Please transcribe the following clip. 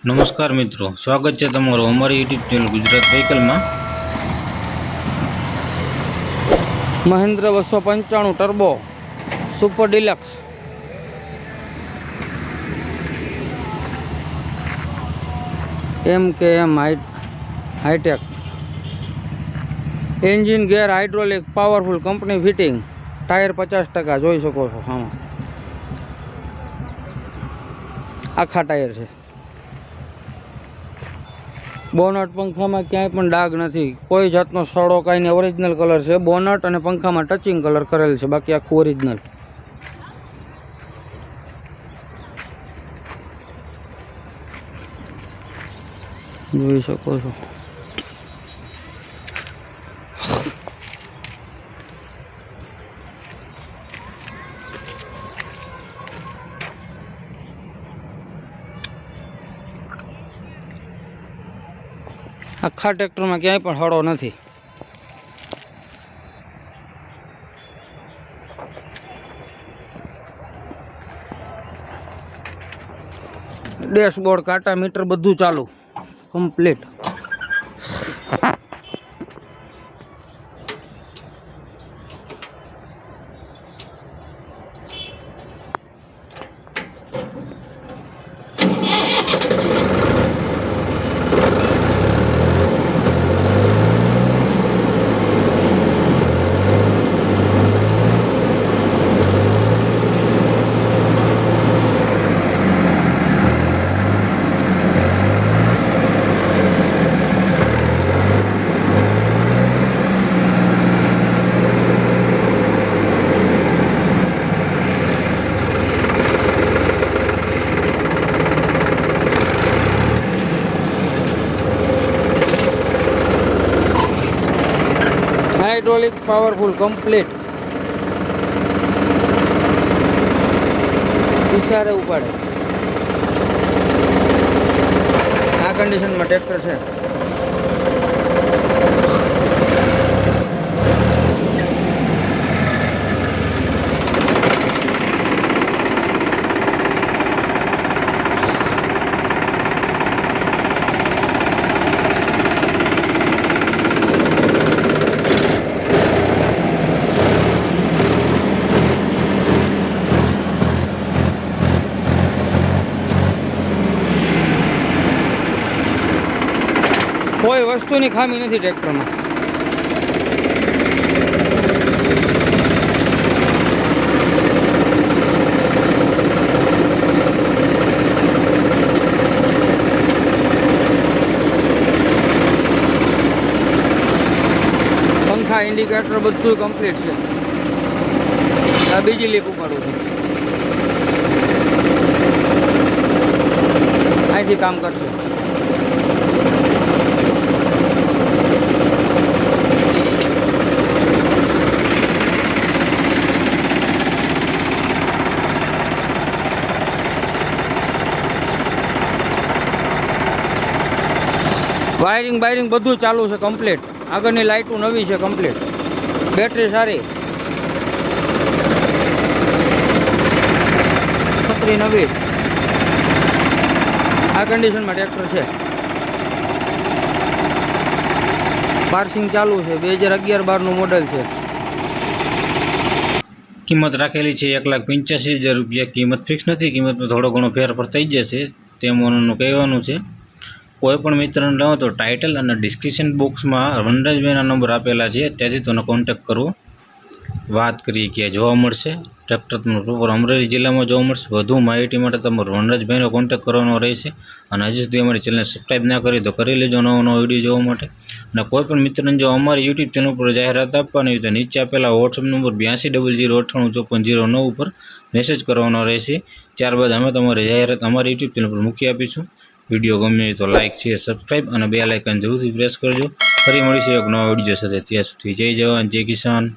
નમસ્કાર મિત્રો, સ્વાગત છે તમારું અમારી યુટ્યુબ ચેનલ ગુજરાત વ્હીકલમાં મહેન્દ્ર બસો પંચાણું turbo super deluxe M K M hitech engine gear hydraulic powerful company fitting tyre પચાસ ટકા, જોઈ શકો છો, આમાં. આખા ટાયર છે. બોનટ પંખામાં ક્યાંય પણ ડાઘ નથી. કોઈ જાતનો સડો કાંઈ નહીં. ઓરિજિનલ કલર છે. બોનટ અને પંખામાં ટચિંગ કલર કરેલ છે. બાકી આખું ઓરિજિનલ જોઈ શકો છો. આખા ટ્રેક્ટરમાં ક્યાંય પણ હળો નથી. ડેશબોર્ડ કાંટા મીટર બધું ચાલુ. કમ્પ્લીટ. હાઇડ્રોલિક પાવરફુલ કમ્પ્લીટ ઇશારે ઉપાડે. આ કન્ડિશનમાં ટ્રેક્ટર છે. કોઈ વસ્તુની ખામી નથી ટ્રેક્ટરમાં. પંખા ઇન્ડિકેટર બધું કમ્પ્લીટ છે. આ બીજી લીપ ઉપાડું છું અહીંથી કામ કરશે. વાયરિંગ, બાયરિંગ બધું ચાલુ છે કમ્પ્લીટ આગળની લાઇટો નવી છે કમ્પ્લીટ બેટરી સારી. છત્રી નવી. આ કન્ડિશનમાં ટ્રેક્ટર છે. પાર્સિંગ ચાલુ છે, બે હજાર અગિયાર બારનું મોડલ છે. કિંમત રાખેલી છે એક લાખ પંચ્યાસી હજાર રૂપિયા. કિંમત ફિક્સ નથી, કિંમતમાં થોડો ઘણો ફેરફાર થઈ જશે, તેમ કહેવાનું છે. કોઈ પણ મિત્રને લો તો ટાઇટલ અને ડિસ્ક્રિપ્શન બોક્સમાં વનરાજભાઈના નંબર આપેલા છે. ત્યાંથી તમને કોન્ટેક્ટ કરો વાત કરીએ કે જોવા મળશે. ટ્રેક્ટર તમને પ્રોપર અમરેલી જિલ્લામાં જોવા મળશે. વધુ માહિતી માટે તમારો વનરાજભાઈનો કોન્ટેક્ટ કરવાનો રહેશે. અને હજી સુધી અમારી ચેનલ સબસ્ક્રાઈબ ના કરી તો કરી લેજો નવો નવો વીડિયો જોવા માટે. અને કોઈપણ મિત્રને જો અમારી યુટ્યુબ ચેનલ પર જાહેરાત આપવાની હોય તો નીચે આપેલા વોટ્સઅપ નંબર બ્યાસી ડબલ જીરો અઠ્ઠાણું ચોપન જીરો નવ ઉપર મેસેજ કરવાનો રહેશે. ત્યારબાદ અમે તમારી જાહેરાત અમારી યુટ્યુબ ચેનલ પર મૂકી આપીશું. વીડિયો ગમે તો લાઇક શેર સબસ્ક્રાઈબ અને બે લાઇકન જરૂરથી પ્રેસ કરજો. ફરી મળીશું એક નવા વીડિયો સાથે. ત્યાં સુધી જય જવાન, જય કિસાન.